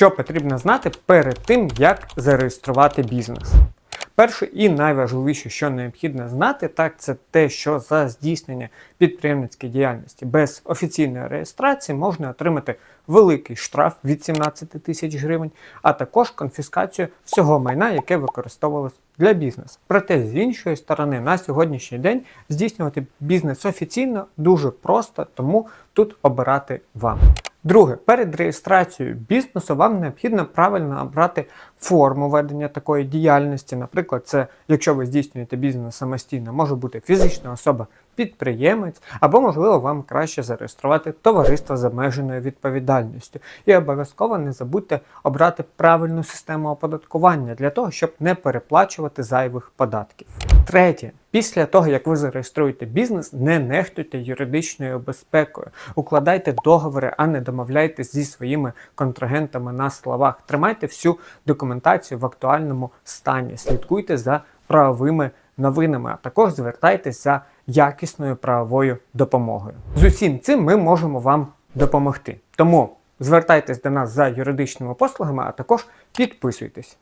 Що потрібно знати перед тим, як зареєструвати бізнес? Перше і найважливіше, що необхідно знати, так це те, що за здійснення підприємницької діяльності без офіційної реєстрації можна отримати великий штраф від 17 тисяч гривень, а також конфіскацію всього майна, яке використовувалось для бізнесу. Проте з іншої сторони, на сьогоднішній день здійснювати бізнес офіційно дуже просто, тому тут обирати вам. Друге, перед реєстрацією бізнесу вам необхідно правильно обрати форму ведення такої діяльності. Наприклад, це якщо ви здійснюєте бізнес самостійно, може бути фізична особа, підприємець, або, можливо, вам краще зареєструвати товариство з обмеженою відповідальністю. І обов'язково не забудьте обрати правильну систему оподаткування для того, щоб не переплачувати зайвих податків. Третє, після того, як ви зареєструєте бізнес, не нехтуйте юридичною безпекою, укладайте договори, а не домовляйтесь зі своїми контрагентами на словах. Тримайте всю документацію в актуальному стані, слідкуйте за правовими новинами, а також звертайтеся за якісною правовою допомогою. З усім цим ми можемо вам допомогти. Тому звертайтесь до нас за юридичними послугами, а також підписуйтесь.